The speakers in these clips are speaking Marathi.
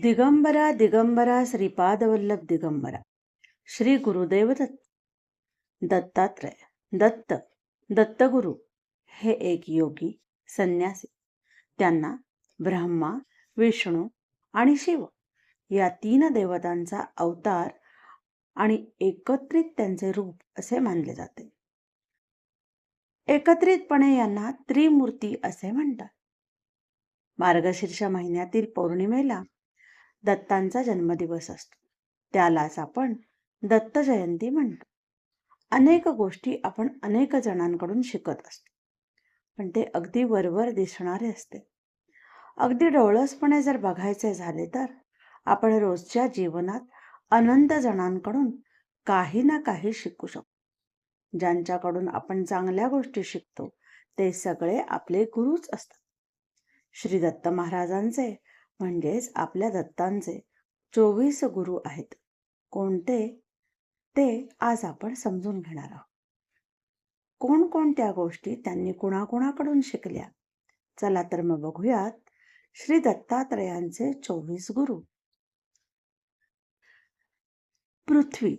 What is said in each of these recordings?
दिगंबरा दिगंबरा श्रीपादवल्लभ दिगंबरा श्री गुरुदेव दत्त दत्तात्रय दत्त दत्तगुरु हे एक योगी संन्यासी त्यांना ब्रह्मा विष्णू आणि शिव या तीन देवतांचा अवतार आणि एकत्रित त्यांचे रूप असे मानले जाते. एकत्रितपणे यांना त्रिमूर्ती असे म्हणतात. मार्गशीर्ष महिन्यातील पौर्णिमेला दत्तांचा जन्मदिवस असतो. त्यालाच आपण दत्त जयंती म्हणतो. अनेक गोष्टी आपण अनेक जणांकडून शिकत असतो. पण ते अगदी वरवर दिसणारे असते. अगदी डोळसपणे जर बघायचे झाले तर आपण रोजच्या जीवनात अनंत जणांकडून काही ना काही शिकू शकतो. ज्यांच्याकडून आपण चांगल्या गोष्टी शिकतो ते सगळे आपले गुरुच असतात. श्री दत्त महाराजांचे म्हणजेच आपल्या दत्तांचे चोवीस गुरु आहेत. कोणते? ते आज आपण समजून घेणार आहोत. कोणकोणत्या गोष्टी त्यांनी कुणाकुणाकडून शिकल्या? चला तर मग बघूयात श्री दत्तात्रयांचे चोवीस गुरु. पृथ्वी.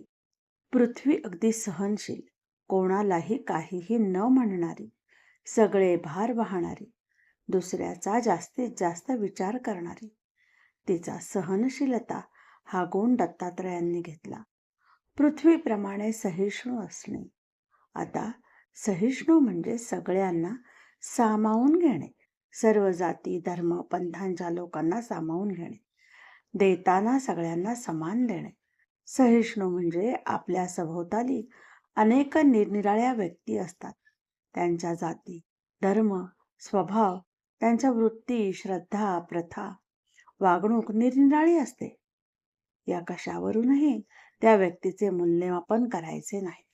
पृथ्वी अगदी सहनशील कोणालाही काहीही न म्हणणारी सगळे भार वाहणारी दुसऱ्याचा जास्तीत जास्त विचार करणारी. तिचा सहनशीलता हा गुण दत्तात्रयांनी घेतला. पृथ्वीप्रमाणे सहिष्णू असणे. आता सहिष्णू म्हणजे सगळ्यांना सामावून घेणे. सर्व जाती धर्म पंथांच्या लोकांना सामावून घेणे. देताना सगळ्यांना समान देणे. सहिष्णू म्हणजे आपल्या सभोवताली अनेक निरनिराळ्या व्यक्ती असतात. त्यांच्या जाती धर्म स्वभाव त्यांच्या वृत्ती श्रद्धा प्रथा वागणूक निरनिराळी असते. या कशावरूनही त्या व्यक्तीचे मूल्यमापन करायचे नाही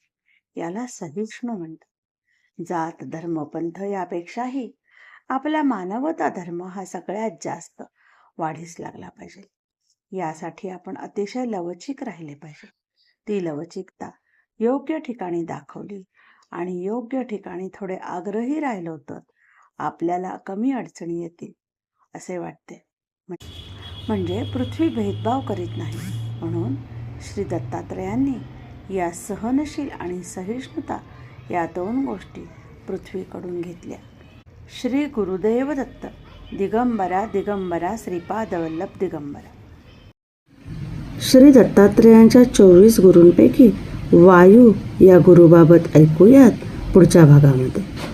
याला सहिष्णू म्हणतात. जात धर्म पंथ यापेक्षाही आपला मानवता धर्म हा सगळ्यात जास्त वाढीस लागला पाहिजे. यासाठी आपण अतिशय लवचिक राहिले पाहिजे. ती लवचिकता योग्य ठिकाणी दाखवली आणि योग्य ठिकाणी थोडे आग्रही राहिलो तर आपल्याला कमी अडचणी येतील असे वाटते. म्हणजे पृथ्वी भेदभाव करीत नाही. म्हणून श्री दत्तात्रयांनी या सहनशील आणि सहिष्णुता या दोन गोष्टी पृथ्वीकडून घेतल्या. श्री गुरुदेव दत्त दिगंबरा दिगंबरा श्रीपादवल्लभ दिगंबरा. श्री दत्तात्रयांच्या चोवीस गुरूंपैकी वायू या गुरुबाबत ऐकूयात पुढच्या भागामध्ये.